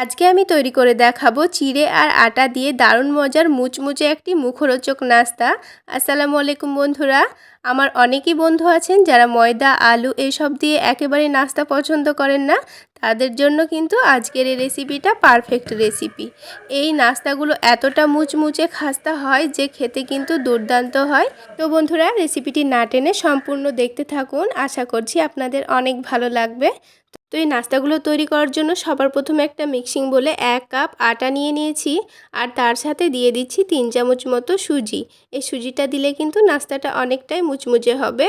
আজকে আমি তৈরি করে দেখাবো চিড়ে আর আটা দিয়ে দারুণ মজার মুচমুচে একটি মুখরোচক নাস্তা। আসসালামু আলাইকুম বন্ধুরা। আমার অনেকই বন্ধু আছেন যারা ময়দা, আলু এসব দিয়ে একেবারে নাস্তা পছন্দ করেন না। তাদের জন্য কিন্তু আজকের এই রেসিপিটা পারফেক্ট রেসিপি এই নাস্তাগুলো এতটা মুচমুচে খাস্তা হয় যে খেতে কিন্তু দুর্দান্ত হয়। তো বন্ধুরা রেসিপিটি না টেনে সম্পূর্ণ দেখতে থাকুন। আশা করছি আপনাদের অনেক ভালো লাগবে। তো এই নাস্তাগুলো তৈরি করার জন্য সবার প্রথমে একটা মিক্সিং বলে এক কাপ আটা নিয়ে নিয়েছি আর তার সাথে দিয়ে দিচ্ছি তিন চামচ মতো সুজি। এই সুজিটা দিলে কিন্তু নাস্তাটা অনেকটাই মুচমুচে হবে।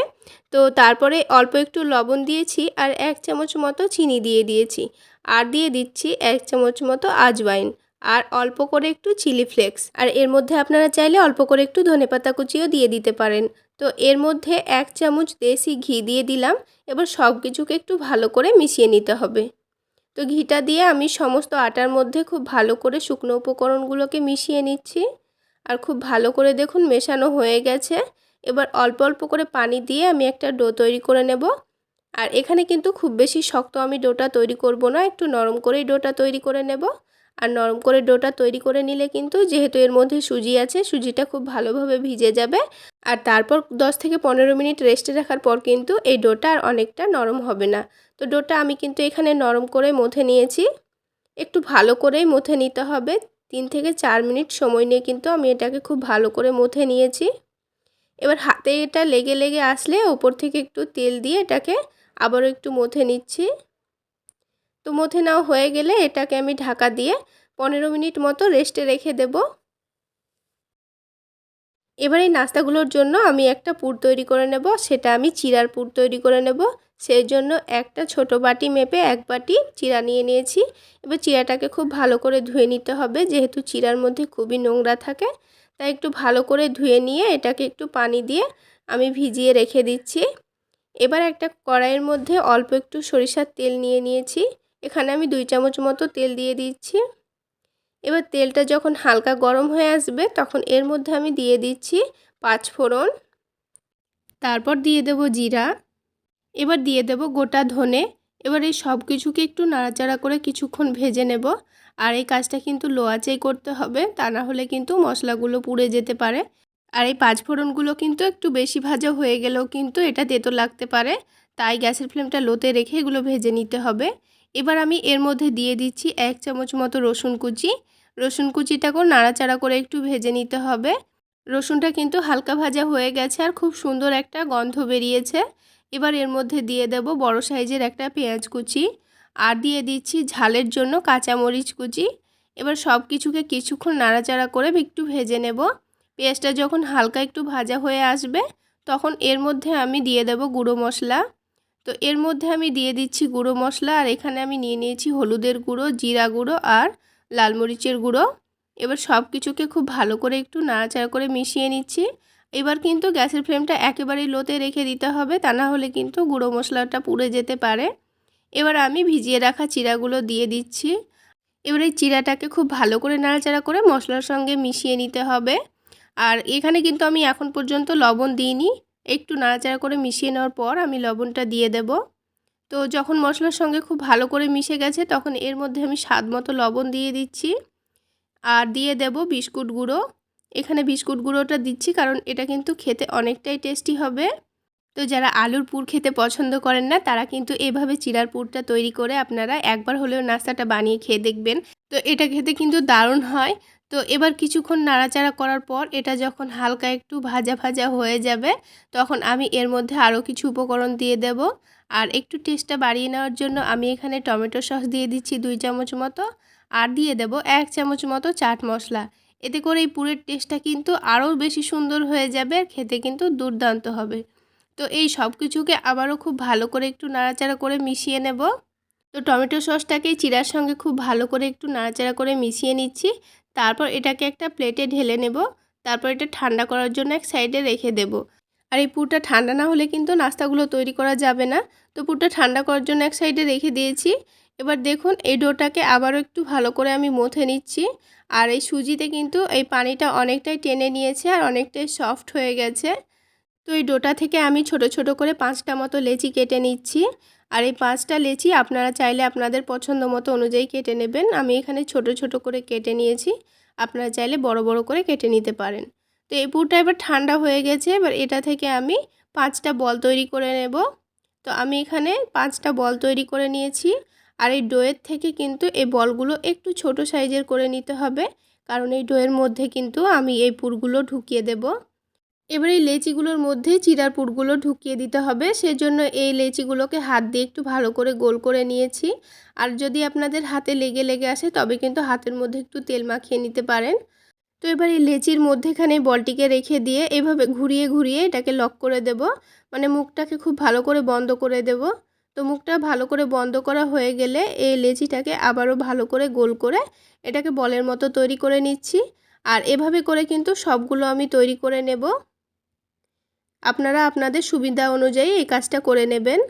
তো তারপরে অল্প একটু লবণ দিয়েছি আর এক চামচ মতো চিনি দিয়ে দিয়েছি। আর দিয়ে দিচ্ছি এক চামচ মতো আজওয়াইন। আর অল্প করে একটু চিলি ফ্লেক্স। আর এর মধ্যে আপনারা চাইলে অল্প করে একটু ধনেপাতা কুচিও দিয়ে দিতে পারেন। তো এর মধ্যে এক চামচ দেশি ঘি দিয়ে দিলাম। এবার সব কিছুকে একটু ভালো করে মিশিয়ে নিতে হবে। তো ঘিটা দিয়ে আমি সমস্ত আটার মধ্যে খুব ভালো করে শুকনো উপকরণগুলোকে মিশিয়ে নিচ্ছি। আর খুব ভালো করে দেখুন মেশানো হয়ে গেছে। এবার অল্প অল্প করে পানি দিয়ে আমি একটা ডো তৈরি করে নেব। আর এখানে কিন্তু খুব বেশি শক্ত আমি ডোটা তৈরি করব না, একটু নরম করেই ডোটা তৈরি করে নেব। আর নরম করে ডোটা তৈরি করে নিলে কিন্তু যেহেতু এর মধ্যে সুজি আছে, সুজিটা খুব ভালোভাবে ভিজে যাবে। আর তারপর 10 থেকে পনেরো মিনিট রেস্টে রাখার পর কিন্তু এই ডোটা আর অনেকটা নরম হবে না। তো ডোটা আমি কিন্তু এখানে নরম করে মথে নিয়েছি। একটু ভালো করেই মথে নিতে হবে। তিন থেকে চার মিনিট সময় নিয়ে কিন্তু আমি এটাকে খুব ভালো করে মথে নিয়েছি। এবার হাতে এটা লেগে লেগে আসলে ওপর থেকে একটু তেল দিয়ে এটাকে আবারও একটু মথে নিচ্ছি। তো মথে নাও হয়ে গেলে এটাকে আমি ঢাকা দিয়ে পনেরো মিনিট মতো রেস্টে রেখে দেব। এবার এই নাস্তাগুলোর জন্য আমি একটা পুর তৈরি করে নেব, সেটা আমি চিরার পুর তৈরি করে নেব। সেই জন্য একটা ছোট বাটি মেপে এক বাটি চিরা নিয়ে নিয়েছি। এবার চিরাটাকে খুব ভালো করে ধুয়ে নিতে হবে, যেহেতু চিরার মধ্যে খুবই নোংরা থাকে। তাই একটু ভালো করে ধুয়ে নিয়ে এটাকে একটু পানি দিয়ে আমি ভিজিয়ে রেখে দিচ্ছি। এবার একটা কড়াইয়ের মধ্যে অল্প একটু সরিষার তেল নিয়ে নিয়েছি। এখানে আমি দুই চামচ মতো তেল দিয়ে দিচ্ছি। এবার তেলটা যখন হালকা গরম হয়ে আসবে, তখন এর মধ্যে আমি দিয়ে দিচ্ছি পাঁচ ফোড়ন। তারপর দিয়ে দেব জিরা। এবার দিয়ে দেব গোটা ধনে। এবার এই সব কিছুকে একটু নাড়াচাড়া করে কিছুক্ষণ ভেজে নেব। আর এই কাজটা কিন্তু লো করতে হবে, তা না হলে কিন্তু মশলাগুলো পুড়ে যেতে পারে। আর এই পাঁচ ফোড়নগুলো কিন্তু একটু বেশি ভাজা হয়ে গেলেও কিন্তু এটা তেতো লাগতে পারে। তাই গ্যাসের ফ্লেমটা লোতে রেখে এগুলো ভেজে নিতে হবে। এবার আমি এর মধ্যে দিয়ে দিচ্ছি এক চামচ মতো রসুন কুচি। রসুন কুচিটাকেও নাড়াচাড়া করে একটু ভেজে নিতে হবে। রসুনটা কিন্তু হালকা ভাজা হয়ে গেছে আর খুব সুন্দর একটা গন্ধ বেরিয়েছে। এবার এর মধ্যে দিয়ে দেব বড় সাইজের একটা পেঁয়াজ কুচি। আর দিয়ে দিচ্ছি ঝালের জন্য কাঁচামরিচ কুচি। এবার সব কিছুকে কিছুক্ষণ নাড়াচাড়া করে একটু ভেজে নেব। পেঁয়াজটা যখন হালকা একটু ভাজা হয়ে আসবে, তখন এর মধ্যে আমি দিয়ে দেব গুঁড়ো মশলা। তো এর মধ্যে আমি দিয়ে দিচ্ছি গুঁড়ো মশলা, আর এখানে আমি নিয়ে নিয়েছি হলুদের গুঁড়ো, জিরা গুঁড়ো আর লাল মরিচের গুঁড়ো। এবার সব কিছুকে খুব ভালো করে একটু নাড়াচাড়া করে মিশিয়ে নিচ্ছি। এবার কিন্তু গ্যাসের ফ্লেমটা একেবারেই লোতে রেখে দিতে হবে, তা না হলে কিন্তু গুঁড়ো মশলাটা পুড়ে যেতে পারে। এবার আমি ভিজিয়ে রাখা চিরাগুলো দিয়ে দিচ্ছি। এবার এই চিরাটাকে খুব ভালো করে নাড়াচাড়া করে মশলার সঙ্গে মিশিয়ে নিতে হবে। আর এখানে কিন্তু আমি এখন পর্যন্ত লবণ দিইনি। একটু নাড়াচাড়া করে মিশিয়ে নেওয়ার পর আমি লবণটা দিয়ে দেব। তো যখন মশলার সঙ্গে খুব ভালো করে মিশে গেছে, তখন এর মধ্যে আমি স্বাদ মতো লবণ দিয়ে দিচ্ছি। আর দিয়ে দেব বিস্কুট গুঁড়ো। এখানে বিস্কুট গুঁড়োটা দিচ্ছি কারণ এটা কিন্তু খেতে অনেকটাই টেস্টি হবে। তো যারা আলুর পুর খেতে পছন্দ করেন না, তারা কিন্তু এভাবে চিরার পুরটা তৈরি করে আপনারা একবার হলেও নাস্তাটা বানিয়ে খেয়ে দেখবেন। তো এটা খেতে কিন্তু দারুণ হয়। তো এবার কিছুক্ষণ নাড়াচাড়া করার পর এটা যখন হালকা একটু ভাজা ভাজা হয়ে যাবে, তখন আমি এর মধ্যে আরও কিছু উপকরণ দিয়ে দেব। আর একটু টেস্টটা বাড়িয়ে নেওয়ার জন্য আমি এখানে টমেটো সস দিয়ে দিচ্ছি দুই চামচ মতো। আর দিয়ে দেব এক চামচ মতো চাট মশলা। এতে করে এই পুরের টেস্টটা কিন্তু আরও বেশি সুন্দর হয়ে যাবে আর খেতে কিন্তু দুর্দান্ত হবে। তো এই সব কিছুকে আবারও খুব ভালো করে একটু নাড়াচাড়া করে মিশিয়ে নেব। তো টমেটো সসটাকে চিরার সঙ্গে খুব ভালো করে একটু নাড়াচাড়া করে মিশিয়ে নিচ্ছি। তারপর এটাকে একটা প্লেটে ঢেলে নেব। তারপর এটা ঠান্ডা করার জন্য এক সাইডে রেখে দেব। আর এই পুরটা ঠান্ডা না হলে কিন্তু নাস্তাগুলো তৈরি করা যাবে না। তো পুরটা ঠান্ডা করার জন্য এক সাইডে রেখে দিয়েছি। এবার দেখুন, এই ডোটাকে আবারও একটু ভালো করে আমি মথে নিচ্ছি। আর এই সুজিতে কিন্তু এই পানিটা অনেকটাই টেনে নিয়েছে আর অনেকটাই সফট হয়ে গেছে। তো এই ডোটা থেকে আমি ছোট ছোট করে পাঁচটা মতো লেচি কেটে নিচ্ছি। আর এই পাঁচটা লেচি আপনারা চাইলে আপনাদের পছন্দ মতো অনুযায়ী কেটে নেবেন। আমি এখানে ছোট ছোট করে কেটে নিয়েছি। আপনারা চাইলে বড় বড় করে কেটে নিতে পারেন। তো এই পুরটা এবার ঠান্ডা হয়ে গেছে। এবার এটা থেকে আমি পাঁচটা বল তৈরি করে নেব। তো আমি এখানে পাঁচটা বল তৈরি করে নিয়েছি। আর এই ডোয়ের থেকে কিন্তু এই বলগুলো একটু ছোট সাইজের করে নিতে হবে। কারণ এই ডোয়ের মধ্যে কিন্তু আমি এই পুরগুলো ঢুকিয়ে দেব। এবার এই লেচিগুলোর মধ্যে চিরার পুরগুলো ঢুকিয়ে দিতে হবে। সেজন্য এই লেচিগুলোকে হাত দিয়ে একটু ভালো করে গোল করে নিয়েছি। আর যদি আপনাদের হাতে লেগে লেগে আসে, তবে কিন্তু হাতের মধ্যে একটু তেল মাখিয়ে নিতে পারেন। তো এবার এই লেচির মধ্যেখানে বলটিকে রেখে দিয়ে এভাবে ঘুরিয়ে ঘুরিয়ে এটাকে লক করে দেব। মানে মুখটাকে খুব ভালো করে বন্ধ করে দেব। তো মুখটা ভালো করে বন্ধ করা হয়ে গেলে এই লেচিটাকে আবারও ভালো করে গোল করে এটাকে বলের মতো তৈরি করে নিচ্ছি। আর এভাবে করে কিন্তু সবগুলো আমি তৈরি করে নেব। আপনারা আপনাদের সুবিধা অনুযায়ী এই কাজটা করে নেবেন।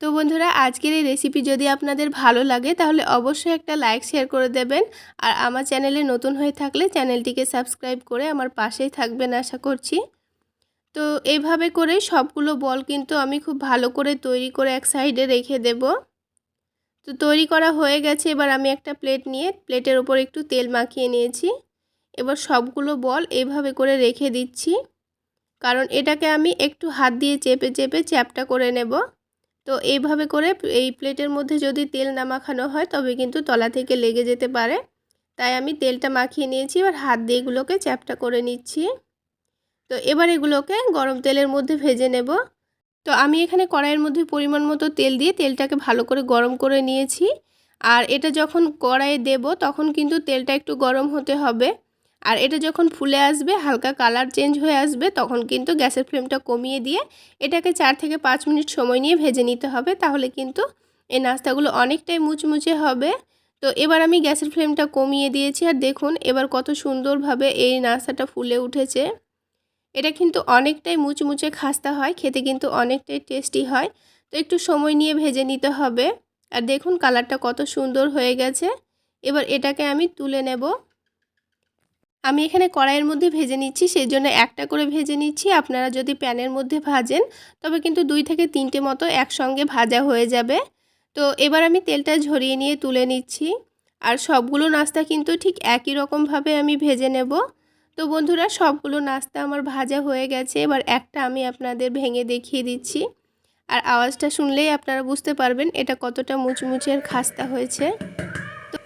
তো বন্ধুরা, আজকের এই রেসিপি যদি আপনাদের ভালো লাগে, তাহলে অবশ্যই একটা লাইক শেয়ার করে দেবেন। আর আমার চ্যানেলে নতুন হয়ে থাকলে চ্যানেলটিকে সাবস্ক্রাইব করে আমার পাশেই থাকবেন আশা করছি। তো এইভাবে করে সবগুলো বল কিন্তু আমি খুব ভালো করে তৈরি করে এক সাইডে রেখে দেব। তো তৈরি করা হয়ে গেছে, এবার আমি একটা প্লেট নিয়ে প্লেটের ওপর একটু তেল মাখিয়ে নিয়েছি। এবার সবগুলো বল এভাবে করে রেখে দিচ্ছি। কারণ এটাকে আমি একটু হাত দিয়ে চেপে চেপে চ্যাপটা করে নেব। তো এইভাবে করে এই প্লেটের মধ্যে যদি তেল না মাখানো হয় তবে কিন্তু তলা থেকে লেগে যেতে পারে। তাই আমি তেলটা মাখিয়ে নিয়েছি, এবার হাত দিয়ে এগুলোকে চ্যাপটা করে নিচ্ছি। তো এবার এগুলোকে গরম তেলের মধ্যে ভেজে নেব। তো আমি এখানে কড়াইয়ের মধ্যে পরিমাণ মতো তেল দিয়ে তেলটাকে ভালো করে গরম করে নিয়েছি। আর এটা যখন কড়াইয়ে দেব তখন কিন্তু তেলটা একটু গরম হতে হবে। আর এটা যখন ফুলে আসবে, হালকা কালার চেঞ্জ হয়ে আসবে, তখন কিন্তু গ্যাসের ফ্লেমটা কমিয়ে দিয়ে এটাকে চার থেকে পাঁচ মিনিট সময় নিয়ে ভেজে নিতে হবে। তাহলে কিন্তু এই নাস্তাগুলো অনেকটাই মুচমুচে হবে। তো এবার আমি গ্যাসের ফ্লেমটা কমিয়ে দিয়েছি। আর দেখুন, এবার কত সুন্দরভাবে এই নাস্তাটা ফুলে উঠেছে। এটা কিন্তু অনেকটাই মুচমুচে খাস্তা হয়, খেতে কিন্তু অনেকটাই টেস্টি হয়। তো একটু সময় নিয়ে ভেজে নিতে হবে। আর দেখুন, কালারটা কত সুন্দর হয়ে গেছে। এবার এটাকে আমি তুলে নেব। আমি এখানে কড়াইয়ের মধ্যে ভেজে নিচ্ছি সেই জন্য একটা করে ভেজে নিচ্ছি। আপনারা যদি প্যানের মধ্যে ভাজেন, তবে কিন্তু দুই থেকে তিনটে মতো একসঙ্গে ভাজা হয়ে যাবে। তো এবার আমি তেলটা ঝরিয়ে নিয়ে তুলে নিচ্ছি। আর সবগুলো নাস্তা কিন্তু ঠিক একই রকমভাবে আমি ভেজে নেব। তো বন্ধুরা, সবগুলো নাস্তা আমার ভাজা হয়ে গেছে। এবার একটা আমি আপনাদের ভেঙে দেখিয়ে দিচ্ছি। আর আওয়াজটা শুনলেই আপনারা বুঝতে পারবেন এটা কতটা মুচমুচের খাস্তা হয়েছে।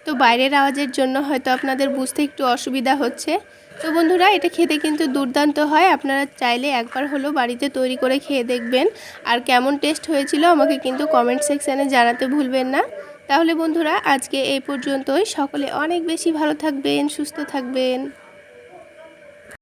তো বাইরের আওয়াজের জন্য হয়তো আপনাদের বুঝতে একটু অসুবিধা হচ্ছে। তো বন্ধুরা, এটা খেতে কিন্তু দুর্দান্ত হয়। আপনারা চাইলে একবার হলো বাড়িতে তৈরি করে খেয়ে দেখবেন। আর কেমন টেস্ট হয়েছিল আমাকে কিন্তু কমেন্ট সেকশানে জানাতে ভুলবেন না। তাহলে বন্ধুরা, আজকে এই পর্যন্তই। সকলে অনেক বেশি ভালো থাকবেন, সুস্থ থাকবেন।